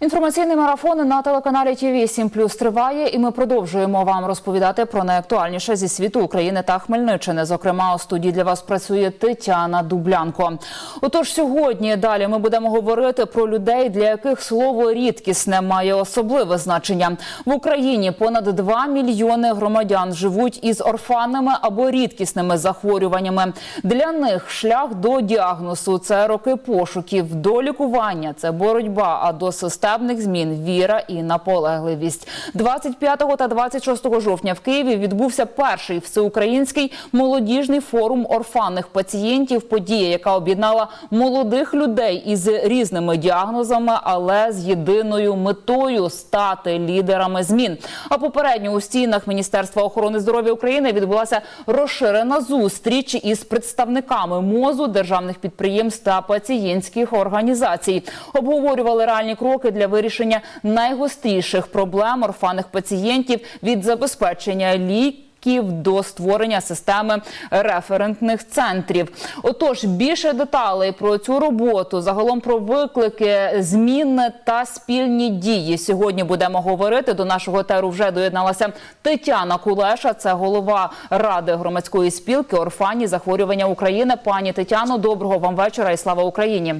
Інформаційний марафон на телеканалі ТВ 7 Плюс триває, і ми продовжуємо вам розповідати про найактуальніше зі світу України та Хмельниччини. Зокрема, у студії для вас працює Тетяна Дублянко. Отож, сьогодні далі ми будемо говорити про людей, для яких слово рідкісне має особливе значення в Україні. Понад 2 мільйони громадян живуть із орфанними або рідкісними захворюваннями. Для них шлях до діагнозу це роки пошуків, до лікування, це боротьба, а до системних змін віра і наполегливість. 25 та 26 жовтня в Києві відбувся перший всеукраїнський молодіжний форум орфанних пацієнтів. Подія, яка об'єднала молодих людей із різними діагнозами, але з єдиною метою стати лідерами змін. А попередньо у стінах Міністерства охорони здоров'я України відбулася розширена зустріч із представниками мозу, державних підприємств та пацієнтських організацій. Обговорювали реальні кроки для вирішення найгостріших проблем орфаних пацієнтів від забезпечення ліків до створення системи референтних центрів. Отож, більше деталей про цю роботу, загалом про виклики, зміни та спільні дії. Сьогодні будемо говорити. До нашого теру вже доєдналася Тетяна Кулеша, це голова ради громадської спілки Орфані захворювання України. Пані Тетяно, доброго вам вечора і слава Україні.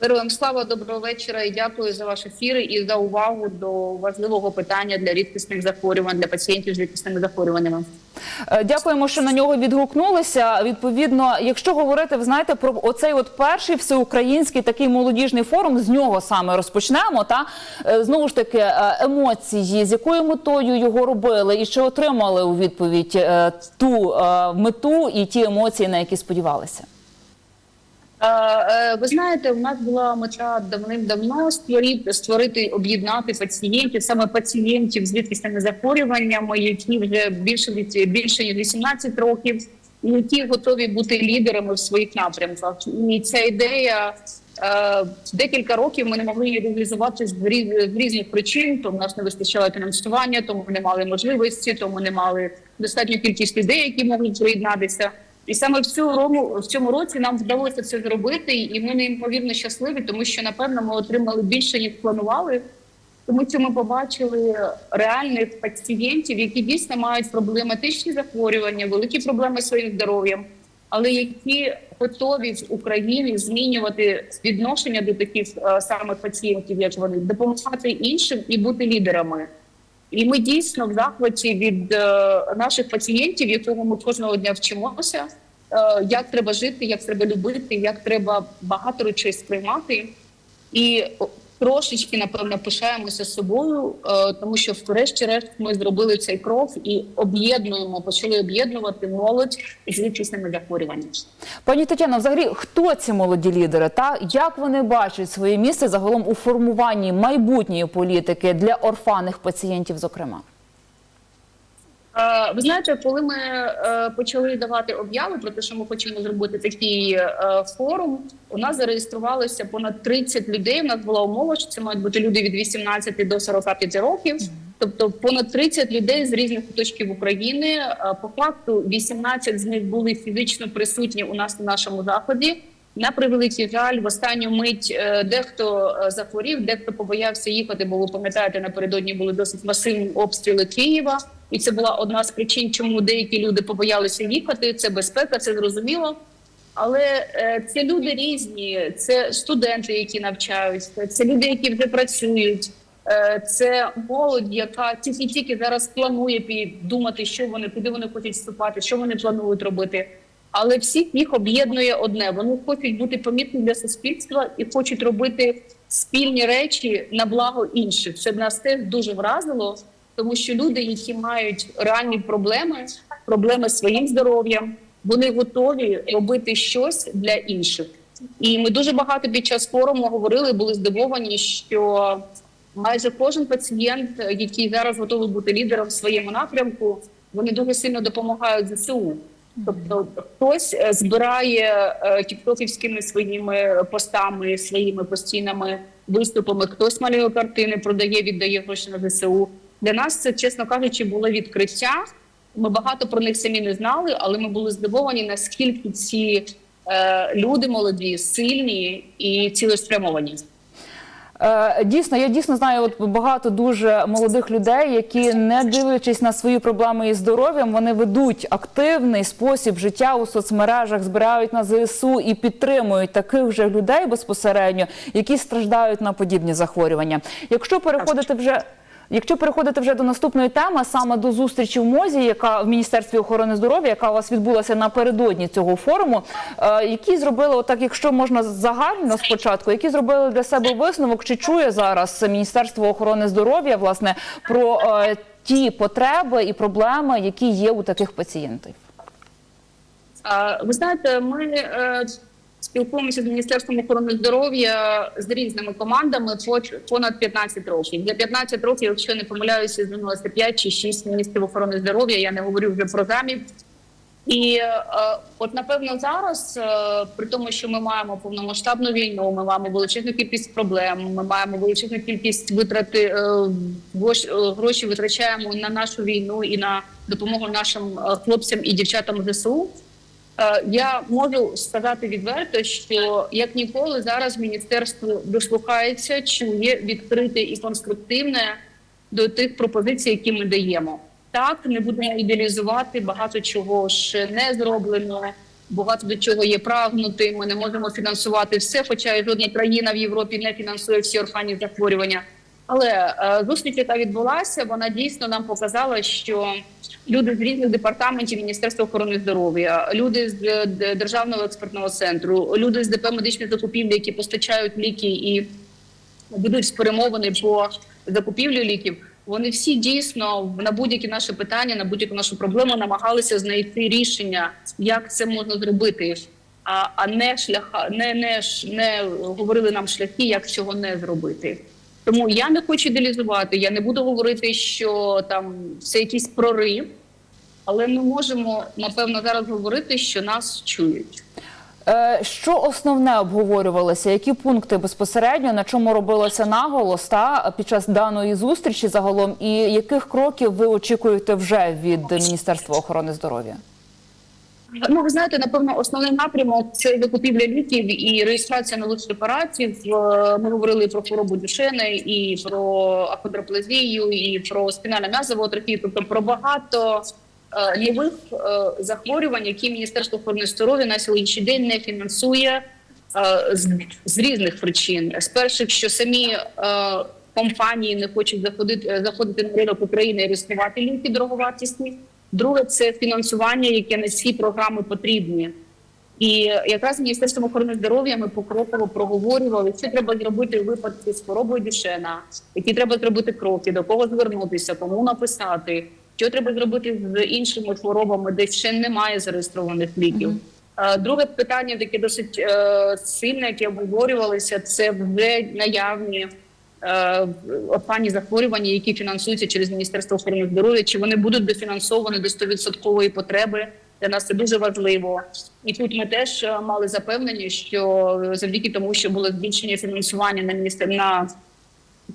Героям слава доброго вечора і дякую за ваш ефір і за увагу до важливого питання для рідкісних захворювань для пацієнтів з рідкісними захворюваннями. Е, Дякуємо, що на нього відгукнулися. Відповідно, якщо говорити, ви знаєте, про оцей от перший всеукраїнський такий молодіжний форум, з нього саме розпочнемо. Та Е, знову ж таки е, емоції, з якою метою його робили, і чи отримали у відповідь ту мету і ті емоції, на які сподівалися. Е, Ви знаєте, у нас була мета давним-давно створити, об'єднати пацієнтів, саме пацієнтів з рідкісними захворюваннями, які вже більше більше ніж 18 років, які готові бути лідерами в своїх напрямках. І ця ідея е, декілька років ми не могли її реалізувати з різних причин. То в нас не вистачало фінансування, тому не мали можливості, тому не мали достатню кількість людей, які могли приєднатися. І саме в цьому в цьому році нам вдалося це зробити, і ми неймовірно щасливі, тому що напевно ми отримали більше ніж планували. Тому що ми побачили реальних пацієнтів, які дійсно мають проблематичні захворювання, великі проблеми зі своїм здоров'ям, але які готові в Україні змінювати відношення до таких е, самих пацієнтів, як вони, допомагати іншим і бути лідерами. І ми дійсно в захваті від е, наших пацієнтів, якого ми кожного дня вчимося, е, як треба жити, як треба любити, як треба багато речей сприймати. І трошечки, напевно, пишаємося собою, е, тому що, врешті-решт, ми зробили цей крок і об'єднуємо, почали об'єднувати молодь з рідкісними захворюваннями. Пані Тетяно, взагалі, хто ці молоді лідери? Та як вони бачать своє місце загалом у формуванні майбутньої політики для орфаних пацієнтів, зокрема? Ви знаєте, коли ми е, почали давати обяви про те, що ми хочемо зробити такий е, форум, у нас зареєструвалося понад 30 людей. У нас була умова, що це мають бути люди від 18 до 45 років. Тобто понад 30 людей з різних куточків України. Е, По факту 18 з них були фізично присутні у нас на нашому заході. На превеликий жаль, в останню мить е, дехто е, захворів, дехто побоявся їхати, бо ви пам'ятаєте, напередодні були досить масивні обстріли Києва, і це була одна з причин, чому деякі люди побоялися їхати. Це безпека, це зрозуміло. Але е, це люди різні, це студенти, які навчаються, це люди, які вже працюють. Це молодь, яка тільки-тільки зараз планує думати, що вони, куди вони хочуть вступати, що вони планують робити. Але всіх їх об'єднує одне: вони хочуть бути помітні для суспільства і хочуть робити спільні речі на благо інших. Це нас теж дуже вразило, тому що люди, які мають реальні проблеми, проблеми з своїм здоров'ям, вони готові робити щось для інших. І ми дуже багато під час форуму говорили, були здивовані, що майже кожен пацієнт, який зараз готовий бути лідером в своєму напрямку, вони дуже сильно допомагають ЗСУ. Тобто хтось е, збирає е, тіктоківськими своїми постами, своїми постійними виступами, хтось малює картини, продає, віддає гроші на ЗСУ. Для нас це, чесно кажучи, було відкриття. Ми багато про них самі не знали, але ми були здивовані, наскільки ці е, люди молоді, сильні і цілеспрямовані. Е, Дійсно, я дійсно знаю от багато дуже молодих людей, які не дивлячись на свої проблеми із здоров'ям, вони ведуть активний спосіб життя у соцмережах, збирають на ЗСУ і підтримують таких же людей безпосередньо, які страждають на подібні захворювання. Якщо переходити вже. Якщо переходити вже до наступної теми, саме до зустрічі в МОЗі, яка в Міністерстві охорони здоров'я, яка у вас відбулася напередодні цього форуму, е, які зробили, отак, якщо можна загально спочатку, які зробили для себе висновок, чи чує зараз Міністерство охорони здоров'я власне про е, ті потреби і проблеми, які є у таких пацієнтів? Ви знаєте, ми е, спілкуємося з міністерством охорони здоров'я з різними командами по понад 15 років. За 15 років, якщо не помиляюся, звернулося 5 чи 6 міністрів охорони здоров'я. Я не говорю вже про замів. І е, от напевно зараз, е, при тому, що ми маємо повномасштабну війну, ми маємо величезну кількість проблем, ми маємо величезну кількість витрати е, е, гроші витрачаємо на нашу війну і на допомогу нашим е, хлопцям і дівчатам ЗСУ. Е, Я можу сказати відверто, що як ніколи зараз міністерство дослухається, чує відкрите і конструктивне до тих пропозицій, які ми даємо. Так, не будемо ідеалізувати багато чого ще не зроблено. Багато до чого є прагнути. Ми не можемо фінансувати все, хоча жодна країна в Європі не фінансує всі орфанні захворювання. Але е, зустріч, яка відбулася, вона дійсно нам показала, що люди з різних департаментів Міністерства охорони здоров'я, люди з е, державного експертного центру, люди з ДП медичної закупівлі, які постачають ліки і ведуть перемовини по закупівлі ліків. Вони всі дійсно на будь-які наші питання, на будь-яку нашу проблему намагалися знайти рішення, як це можна зробити, а, а не шляха, не, не, не говорили нам шляхи, як цього не зробити. Тому я не хочу ідеалізувати, я не буду говорити, що там це якийсь прорив, але ми можемо напевно зараз говорити, що нас чують. Е, Що основне обговорювалося? Які пункти безпосередньо на чому робилося наголос та під час даної зустрічі загалом, і яких кроків ви очікуєте вже від Міністерства охорони здоров'я? Ну, ви знаєте, напевно, основний напрямок це закупівля ліків і реєстрація нових препаратів. Е, Ми говорили про хворобу Дюшени, і про ахондроплазію, і про спінальну м'язову атрофію, тобто про багато е, нових е, захворювань, які Міністерство охорони здоров'я на сьогоднішній день не фінансує е, з, з різних причин. З перших, що самі е, компанії не хочуть заходити, е, заходити на ринок України і реєструвати ліки дороговартісні. Друге, це фінансування, яке на ці програми потрібні. І якраз Міністерством охорони здоров'я ми покроково проговорювали, що треба зробити у випадку з хворобою Дюшена, які треба зробити кроки, до кого звернутися, кому написати, що треба зробити з іншими хворобами, де ще немає зареєстрованих ліків. Е, Друге питання, таке досить е, сильне, яке обговорювалося, це вже наявні е, орфанні захворювання, які фінансуються через Міністерство охорони здоров'я, чи вони будуть дофінансовані до 100% потреби. Для нас це дуже важливо, і тут ми теж е, мали запевнення, що завдяки тому, що було збільшення фінансування на міністер на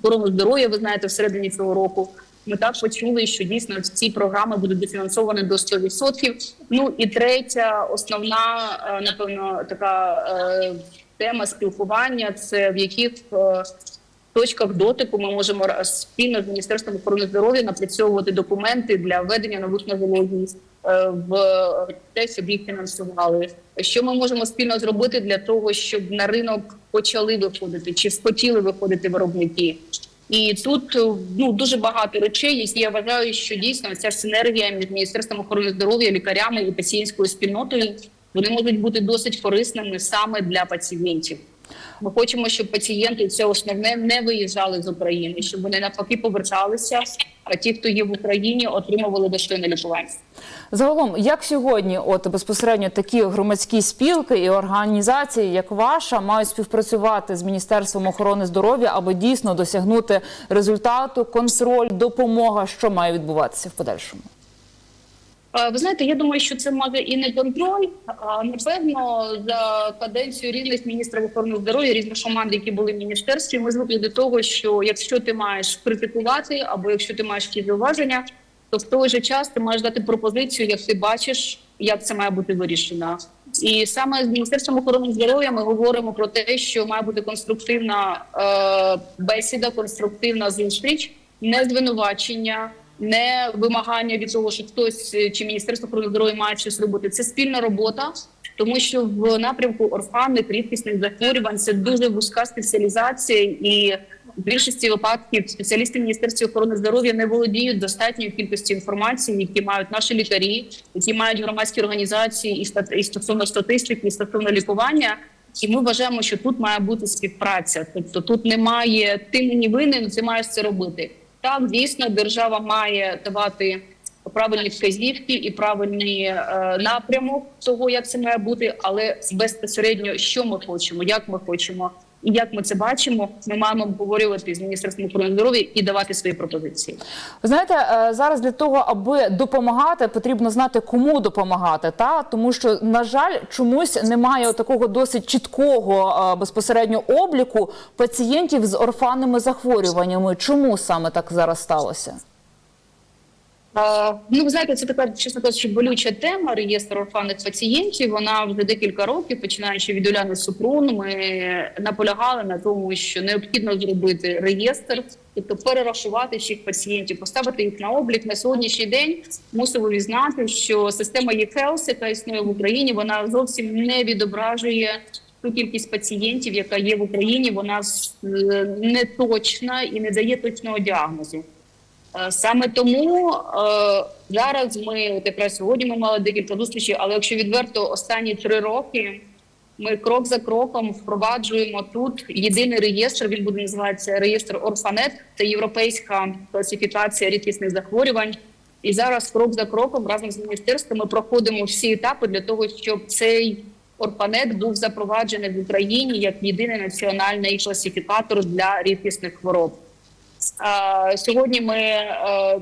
охорону здоров'я, ви знаєте, всередині цього року. Ми так почули, що дійсно ці програми будуть дофінансовані до 100%. Ну і третя основна, е, напевно, така е, тема спілкування це в яких е, точках дотику ми можемо спільно з міністерством охорони здоров'я напрацьовувати документи для введення нових новологій е, в те, щоб їх фінансували. Що ми можемо спільно зробити для того, щоб на ринок почали виходити чи схотіли виходити виробники? І тут е, ну дуже багато речей, які я вважаю, що дійсно ця синергія між міністерством охорони здоров'я, лікарями і пацієнтською спільнотою вони можуть бути досить корисними саме для пацієнтів. Ми хочемо, щоб пацієнти це основне не виїжджали з України, щоб вони навпаки поверталися. А ті, хто є в Україні, отримували достойне лікування. Загалом, як сьогодні, от безпосередньо такі громадські спілки і організації, як ваша, мають співпрацювати з Міністерством охорони здоров'я, аби дійсно досягнути результату, контроль, допомога, що має відбуватися в подальшому? Е, Ви знаєте, я думаю, що це може і не контроль. А напевно, за каденцію різних міністрів охорони здоров'я, різних команд, які були в міністерстві, ми звикли до того, що якщо ти маєш критикувати, або якщо ти маєш якісь зауваження, то в той же час ти маєш дати пропозицію, як ти бачиш, як це має бути вирішено. І саме з міністерством охорони здоров'я ми говоримо про те, що має бути конструктивна е, бесіда, конструктивна зустріч, не звинувачення, не вимагання від того, що хтось е, чи міністерство охорони здоров'я має щось робити. Це спільна робота, тому що в напрямку орфанних рідкісних захворювань це дуже вузька спеціалізація і. В більшості випадків спеціалісти Міністерства охорони здоров'я не володіють достатньою кількістю інформації, які мають наші лікарі, які мають громадські організації і стат- і стосовно статистики, і стосовно лікування. І ми вважаємо, що тут має бути співпраця. Тобто тут немає ти мені винен, ти маєш це робити. Так, дійсно, держава має давати правильні вказівки і правильний е, напрямок того, як це має бути, але безпосередньо, що ми хочемо, як ми хочемо і як ми це бачимо, ми маємо обговорювати з міністерством охорони здоров'я і давати свої пропозиції. Ви знаєте, е, зараз для того, аби допомагати, потрібно знати, кому допомагати. Та тому, що на жаль, чомусь немає такого досить чіткого е, безпосередньо обліку пацієнтів з орфанними захворюваннями. Чому саме так зараз сталося? Ну, ви знаєте, це така, чесно кажучи, болюча тема реєстр орфанних пацієнтів. Вона вже декілька років, починаючи від Уляни Супрун, ми наполягали на тому, що необхідно зробити реєстр, тобто перерахувати всіх пацієнтів, поставити їх на облік. На сьогоднішній день мусимо візнати, що система e-health, яка існує в Україні, вона зовсім не відображує ту кількість пацієнтів, яка є в Україні. Вона е, не точна і не дає точного діагнозу. Е, Саме тому е, зараз ми от якраз сьогодні ми мали декілька зустрічей, але якщо відверто останні три роки ми крок за кроком впроваджуємо тут єдиний реєстр. Він буде називатися реєстр Орфанет. Це європейська класифікація рідкісних захворювань. І зараз крок за кроком разом з міністерством ми проходимо всі етапи для того, щоб цей Орфанет був запроваджений в Україні як єдиний національний класифікатор для рідкісних хвороб. Сьогодні ми е,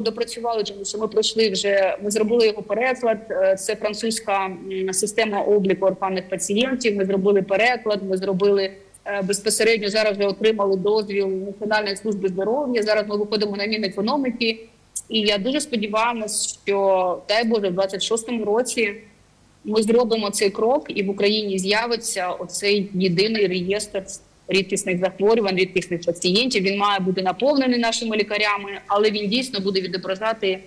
допрацювали, тому що ми пройшли вже. Ми зробили його переклад. Е, Це французька система обліку орфанних пацієнтів. Ми зробили переклад. Ми зробили е, безпосередньо. Зараз вже отримали дозвіл Національної служби здоров'я. Зараз ми виходимо на Мінекономіки. І я дуже сподіваюся, що дай Боже, в 26-му році ми зробимо цей крок, і в Україні з'явиться оцей єдиний реєстр рідкісних захворювань, рідкісних пацієнтів. Він має бути наповнений нашими лікарями, але він дійсно буде відображати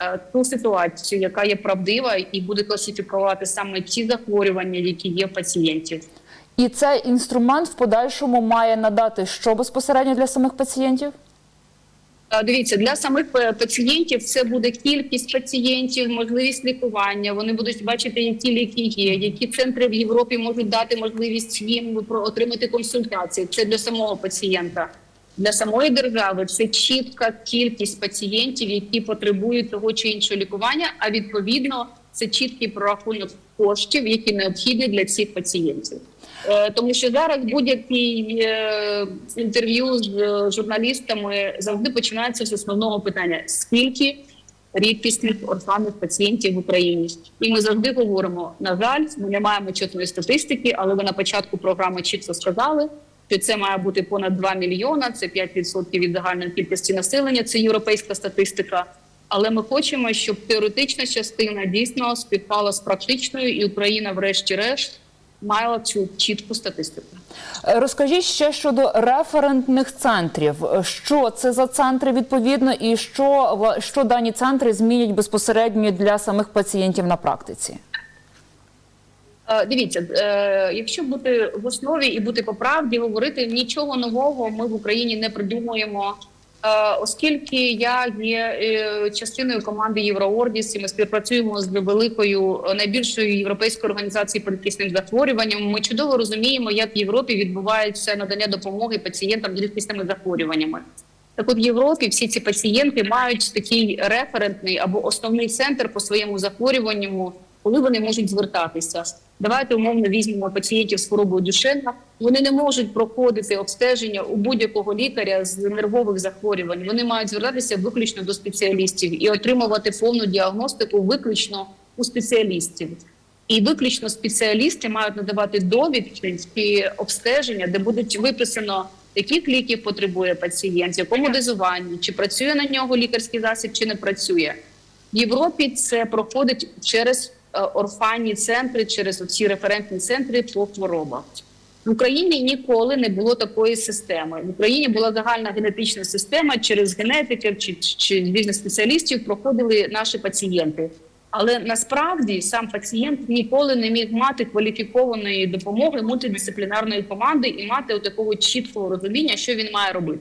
е, ту ситуацію, яка є правдива, і буде класифікувати саме ті захворювання, які є в пацієнтів. І цей інструмент в подальшому має надати що безпосередньо для самих пацієнтів? Е, Дивіться, для самих е, пацієнтів це буде кількість пацієнтів, можливість лікування. Вони будуть бачити, які ліки є, які центри в Європі можуть дати можливість їм отримати консультації. Це для самого пацієнта. Для самої держави це чітка кількість пацієнтів, які потребують того чи іншого лікування. А відповідно, це чіткий прорахунок коштів, які необхідні для цих пацієнтів. Е, Тому що зараз будь-які е, інтерв'ю з е, журналістами завжди починаються з основного питання: скільки рідкісних орфанних пацієнтів в Україні? І ми завжди говоримо: на жаль, ми не маємо чесної статистики, але ви на початку програми чітко сказали, що це має бути понад 2 мільйона, це 5% від загальної кількості населення. Це європейська статистика. Але ми хочемо, щоб теоретична частина дійсно співпала з практичною, і Україна, врешті-решт, мала цю чітку статистику. Е, Розкажіть ще щодо референтних центрів. Е, Що це за центри відповідно, і що, що дані центри змінять безпосередньо для самих пацієнтів на практиці? Е, Дивіться, якщо бути в основі і бути по правді, говорити нічого нового ми в Україні не придумуємо. Е, Оскільки я є е, частиною команди Євроордіс, і ми співпрацюємо з великою е, найбільшою європейською організацією по рідкісним захворюванням. Ми чудово розуміємо, як в Європі відбувається надання допомоги пацієнтам з рідкісними захворюваннями. Так, от в Європі всі ці пацієнти мають такий референтний або основний центр по своєму захворюванню, коли вони можуть звертатися. Давайте умовно візьмемо пацієнтів з хворобою Дюшена. Вони не можуть проходити обстеження у будь-якого лікаря з нервових захворювань. Вони мають звертатися виключно до спеціалістів і отримувати повну діагностику виключно у спеціалістів. І виключно спеціалісти мають надавати довідки чи обстеження, де будуть виписано, яких ліків потребує пацієнт, в якому дозуванні, чи працює на нього лікарський засіб, чи не працює. В Європі це проходить через орфанні центри через ці референтні центри по хворобах. В Україні ніколи не було такої системи. В Україні була загальна генетична система через генетиків чи, чи різних спеціалістів проходили наші пацієнти. Але насправді сам пацієнт ніколи не міг мати кваліфікованої допомоги мультидисциплінарної команди і мати такого чіткого розуміння, що він має робити.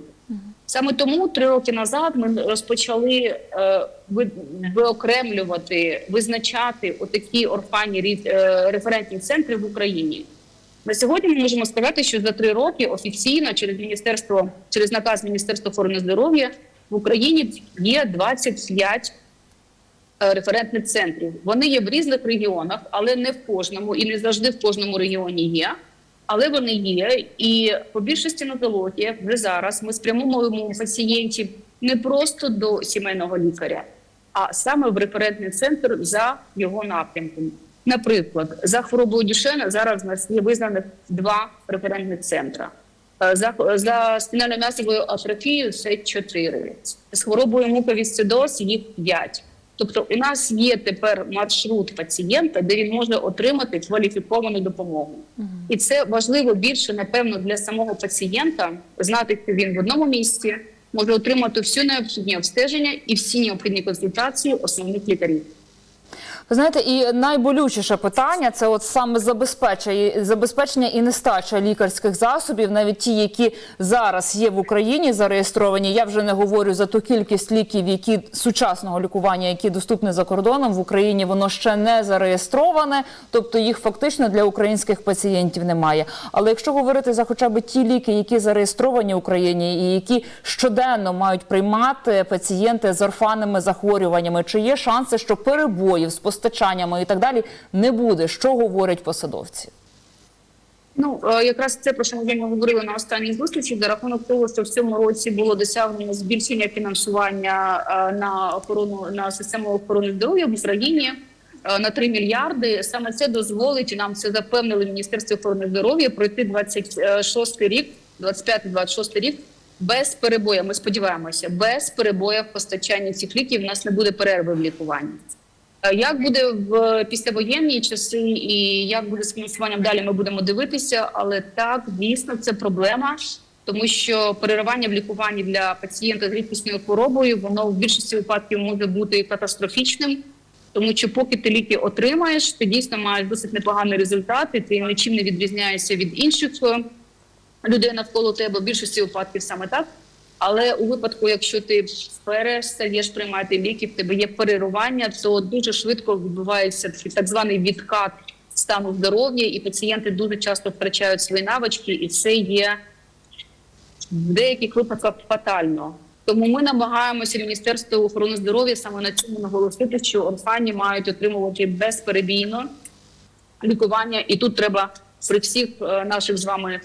Саме тому три роки назад ми розпочали е, виокремлювати, визначати отакі орфанні е, референтні центри в Україні. На сьогодні ми можемо сказати, що за три роки офіційно через міністерство, через наказ Міністерства охорони здоров'я в Україні є 25 е, референтних центрів. Вони є в різних регіонах, але не в кожному і не завжди в кожному регіоні є. Але вони є, і по більшості нозології вже зараз ми спрямовуємо пацієнтів не просто до сімейного лікаря, а саме в референтний центр за його напрямком. Наприклад, за хворобою Дюшена зараз у нас є визнаних два референтних центра. Е, За, за спінально-м'язовою атрофією це чотири. З хворобою муковісцидоз їх п'ять. Тобто, у нас є тепер маршрут пацієнта, де він може отримати кваліфіковану допомогу. І це важливо більше, напевно, для самого пацієнта знати, що він в одному місці може отримати всю необхідні обстеження і всі необхідні консультації основних лікарів. Ви знаєте, і найболючіше питання це от саме забезпечення, забезпечення і нестача лікарських засобів, навіть ті, які зараз є в Україні зареєстровані. Я вже не говорю за ту кількість ліків, які сучасного лікування, які доступні за кордоном в Україні, воно ще не зареєстроване, тобто їх фактично для українських пацієнтів немає. Але якщо говорити за хоча б ті ліки, які зареєстровані в Україні, і які щоденно мають приймати пацієнти з орфанними захворюваннями, чи є шанси, що перебоїв з постачаннями і так далі не буде? Що говорять посадовці? Ну е, якраз це про що ми говорили на останній зустрічі за рахунок того, що в цьому році було досягнено збільшення фінансування е, на охорону на систему охорони здоров'я в Україні е, на 3 мільярди. Саме це дозволить нам це запевнили Міністерство охорони здоров'я пройти 26 рік, 25-26 рік. Без перебою, ми сподіваємося, без перебоїв в постачанні цих ліків у нас не буде перерви в лікуванні. Е, Як буде в післявоєнні часи, і як буде з фінансуванням далі, ми будемо дивитися. Але так дійсно це проблема, тому що переривання в лікуванні для пацієнта з рідкісною хворобою воно в більшості випадків може бути катастрофічним. Тому що поки ти ліки отримаєш, ти дійсно маєш досить непоганий результат, і ти нічим не відрізняєшся від інших е, людей навколо тебе. В більшості випадків саме так. Але у випадку, якщо ти перестаєш приймати ліки, в тебе є перерування, то дуже швидко відбувається так званий відкат стану здоров'я, і пацієнти дуже часто втрачають свої навички, і це є в деяких випадках фатально. Тому ми намагаємося Міністерство охорони здоров'я саме на цьому наголосити, що орфані мають отримувати безперебійно лікування, і тут треба при всіх е, наших з вами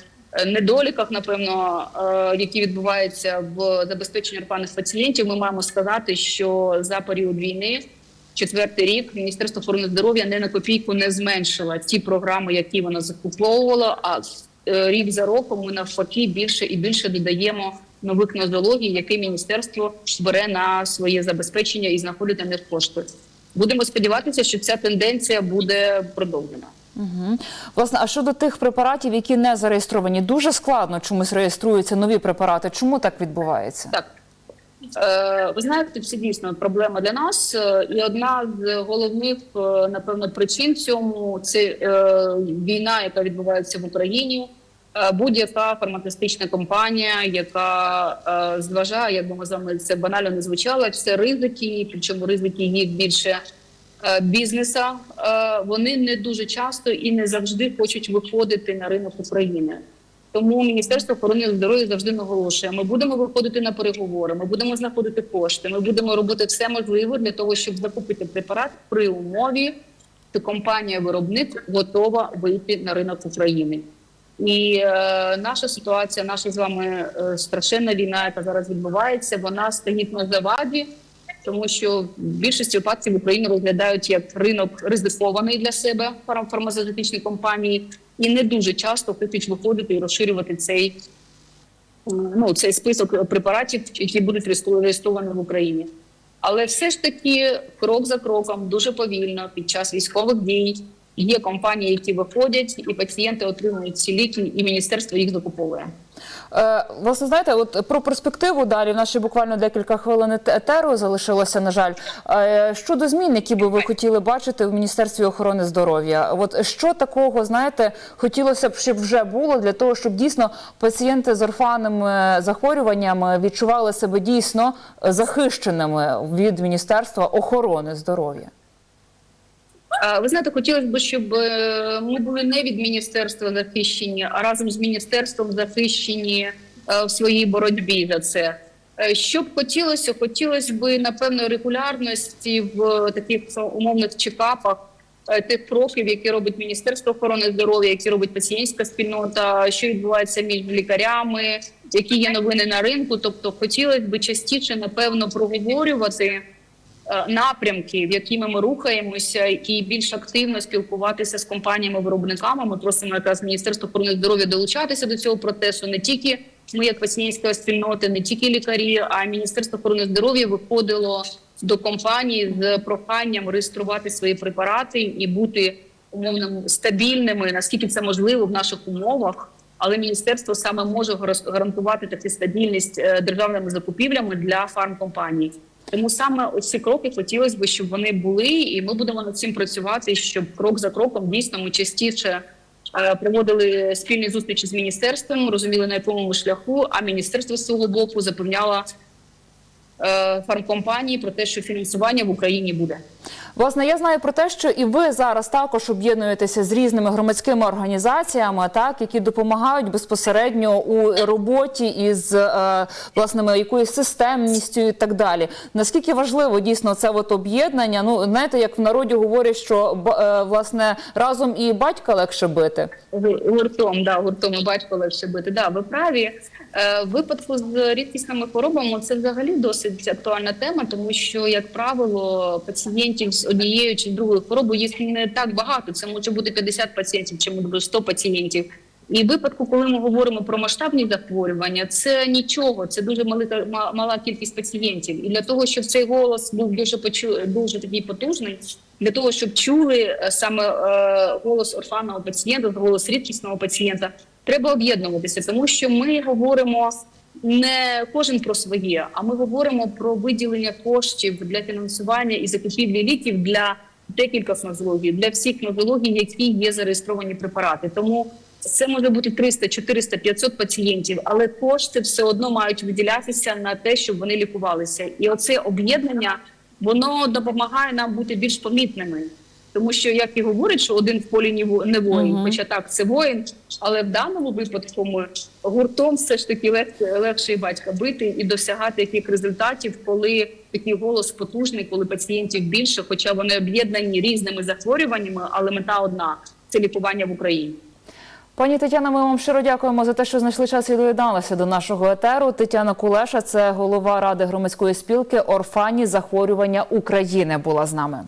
недоліках, напевно, е, які відбуваються в забезпеченні орфанних пацієнтів, ми маємо сказати, що за період війни. Четвертий рік Міністерство охорони здоров'я не на копійку не зменшило ті програми, які воно закуповувало. А е, рік за роком ми навпаки більше і більше додаємо нових нозологій, які міністерство бере на своє забезпечення і знаходить на них кошти. Будемо сподіватися, що ця тенденція буде продовжена. Угу. Власне, а щодо тих препаратів, які не зареєстровані, дуже складно чомусь реєструються нові препарати. Чому так відбувається? Так. Е, ви знаєте, це дійсно проблема для нас. Е, І одна з головних, е, напевно, причин цьому це війна, яка відбувається в Україні. Будь-яка фармацевтична компанія, яка зважає, як би ми з вами це банально не звучало, це ризики, причому ризики їх більше бізнеса. Е, Вони не дуже часто і не завжди хочуть виходити на ринок України. Тому Міністерство охорони здоров'я завжди наголошує: ми будемо виходити на переговори, ми будемо знаходити кошти, ми будемо робити все можливе для того, щоб закупити препарат при умові, що компанія-виробник готова вийти на ринок України. І е, наша ситуація, наша з вами е, страшенна війна, яка зараз відбувається, вона стоїть на заваді, тому що в більшості випадків Україну розглядають як ринок ризикований для себе фарм- фармацевтичні компанії, і не дуже часто хочуть виходити і розширювати цей, ну, цей список препаратів, які будуть реєстровані в Україні. Але все ж таки, крок за кроком, дуже повільно, під час військових дій є компанії, які виходять, і пацієнти отримують ці ліки, і міністерство їх закуповує. Е, Власне, знаєте, от про перспективу далі в нас ще буквально декілька хвилин ет- етеру залишилося, на жаль. Е, Щодо змін, які би ви хотіли бачити в Міністерстві охорони здоров'я, от що такого, знаєте, хотілося б, щоб вже було для того, щоб дійсно пацієнти з орфанними захворюваннями відчували себе дійсно захищеними від Міністерства охорони здоров'я. Ви знаєте, хотілося б, щоб е, ми були не від міністерства захищені, а разом з міністерством захищені е, в своїй боротьбі за це. Е, Що б хотілося, хотілося б напевно регулярності в таких умовних чекапах тих кроків, які робить Міністерство охорони здоров'я, які робить пацієнтська спільнота, що відбувається між лікарями, які є новини на ринку. Тобто, хотілося б частіше напевно проговорювати напрямки, в якими ми рухаємося, і більш активно спілкуватися з компаніями-виробниками. Ми просимо якраз Міністерство охорони здоров'я долучатися до цього процесу. Не тільки ми, як пацієнтська спільнота, не тільки лікарі, а й Міністерство охорони здоров'я виходило до компаній з проханням реєструвати свої препарати і бути умовно стабільними, наскільки це можливо в наших умовах. Але міністерство саме може гарантувати таку стабільність е, державними закупівлями для фармкомпаній. Тому саме оці кроки хотілося б, щоб вони були, і ми будемо над цим працювати, щоб крок за кроком дійсно ми частіше е, проводили спільні зустрічі з міністерством, розуміли на якому шляху. А міністерство з свого боку запевняло е, фармкомпанії про те, що фінансування в Україні буде. Власне, я знаю про те, що і ви зараз також об'єднуєтеся з різними громадськими організаціями, так які допомагають безпосередньо у роботі із е, власними якоюсь системністю і так далі. Наскільки важливо дійсно це от об'єднання? Ну знаєте, як в народі говорять, що е, власне разом і батька легше бити. Гуртом, да, гуртом і батько легше бити. Да, ви праві. Е, в випадку з рідкісними хворобами це взагалі досить актуальна тема, тому що, як правило, пацієнтів з однією чи другою хворобою їх не так багато. Це може бути 50 пацієнтів чи може бути 100 пацієнтів. І випадку, коли ми говоримо про масштабні захворювання, це нічого, це дуже малика, ма- мала кількість пацієнтів. І для того, щоб цей голос був дуже почу, дуже такий потужний, для того, щоб чули е, саме е, голос орфанного пацієнта, голос рідкісного пацієнта, треба об'єднуватися, тому що ми говоримо не кожен про своє, а ми говоримо про виділення коштів для фінансування і закупівлі ліків для декількох нозологій, для всіх нозологій, які є зареєстровані препарати. Тому це може бути 300, 400, 500 пацієнтів, але кошти все одно мають виділятися на те, щоб вони лікувалися. І оце об'єднання воно допомагає нам бути більш помітними. Тому що, як і говорять, що один в полі не воїн, Мгм. хоча так це воїн, але в даному випадку ми гуртом все ж таки легше, легше і батька бити і досягати яких результатів, коли такий голос потужний, коли пацієнтів більше, хоча вони об'єднані різними захворюваннями, але мета одна це лікування в Україні. Пані Тетяна, ми вам щиро дякуємо за те, що знайшли час і доєдналися до нашого етеру. Тетяна Кулеша, це голова ради громадської спілки Орфані захворювання України, була з нами.